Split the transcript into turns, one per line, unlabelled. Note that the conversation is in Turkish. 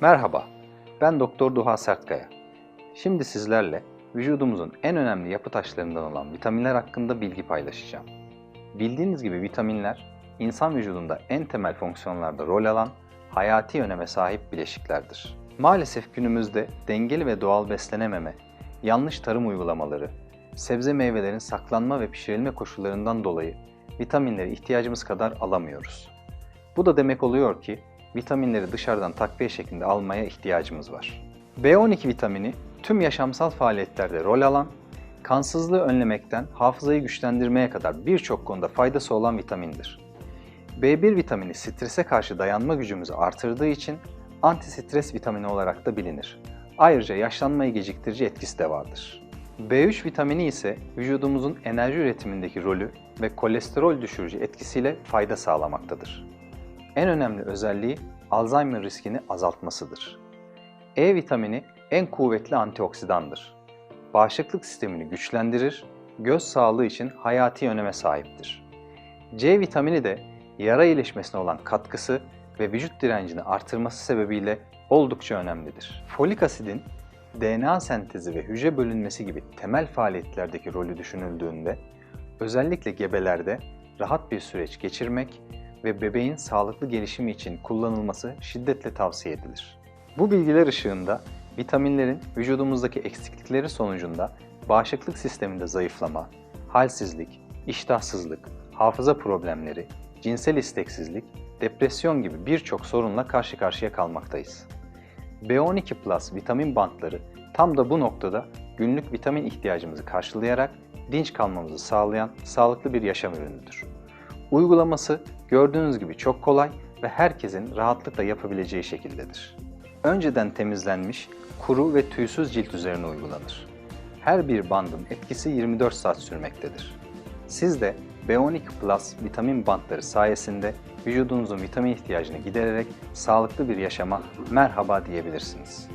Merhaba, ben Doktor Duha Sertkaya. Şimdi sizlerle vücudumuzun en önemli yapı taşlarından olan vitaminler hakkında bilgi paylaşacağım. Bildiğiniz gibi vitaminler, insan vücudunda en temel fonksiyonlarda rol alan, hayati öneme sahip bileşiklerdir. Maalesef günümüzde dengeli ve doğal beslenememe, yanlış tarım uygulamaları, sebze meyvelerin saklanma ve pişirilme koşullarından dolayı vitaminleri ihtiyacımız kadar alamıyoruz. Bu da demek oluyor ki vitaminleri dışarıdan takviye şeklinde almaya ihtiyacımız var. B12 vitamini tüm yaşamsal faaliyetlerde rol alan, kansızlığı önlemekten hafızayı güçlendirmeye kadar birçok konuda faydası olan vitamindir. B1 vitamini strese karşı dayanma gücümüzü artırdığı için antistres vitamini olarak da bilinir. Ayrıca yaşlanmayı geciktirici etkisi de vardır. B3 vitamini ise vücudumuzun enerji üretimindeki rolü ve kolesterol düşürücü etkisiyle fayda sağlamaktadır. En önemli özelliği Alzheimer riskini azaltmasıdır. E vitamini en kuvvetli antioksidandır. Bağışıklık sistemini güçlendirir, göz sağlığı için hayati öneme sahiptir. C vitamini de yara iyileşmesine olan katkısı ve vücut direncini artırması sebebiyle oldukça önemlidir. Folik asidin DNA sentezi ve hücre bölünmesi gibi temel faaliyetlerdeki rolü düşünüldüğünde özellikle gebelerde rahat bir süreç geçirmek ve bebeğin sağlıklı gelişimi için kullanılması şiddetle tavsiye edilir. Bu bilgiler ışığında vitaminlerin vücudumuzdaki eksiklikleri sonucunda bağışıklık sisteminde zayıflama, halsizlik, iştahsızlık, hafıza problemleri, cinsel isteksizlik, depresyon gibi birçok sorunla karşı karşıya kalmaktayız. B12 Plus vitamin bantları tam da bu noktada günlük vitamin ihtiyacımızı karşılayarak dinç kalmamızı sağlayan sağlıklı bir yaşam ürünüdür. Uygulaması gördüğünüz gibi çok kolay ve herkesin rahatlıkla yapabileceği şekildedir. Önceden temizlenmiş, kuru ve tüysüz cilt üzerine uygulanır. Her bir bandın etkisi 24 saat sürmektedir. Siz de B12 Plus vitamin bantları sayesinde vücudunuzun vitamin ihtiyacını gidererek sağlıklı bir yaşama merhaba diyebilirsiniz.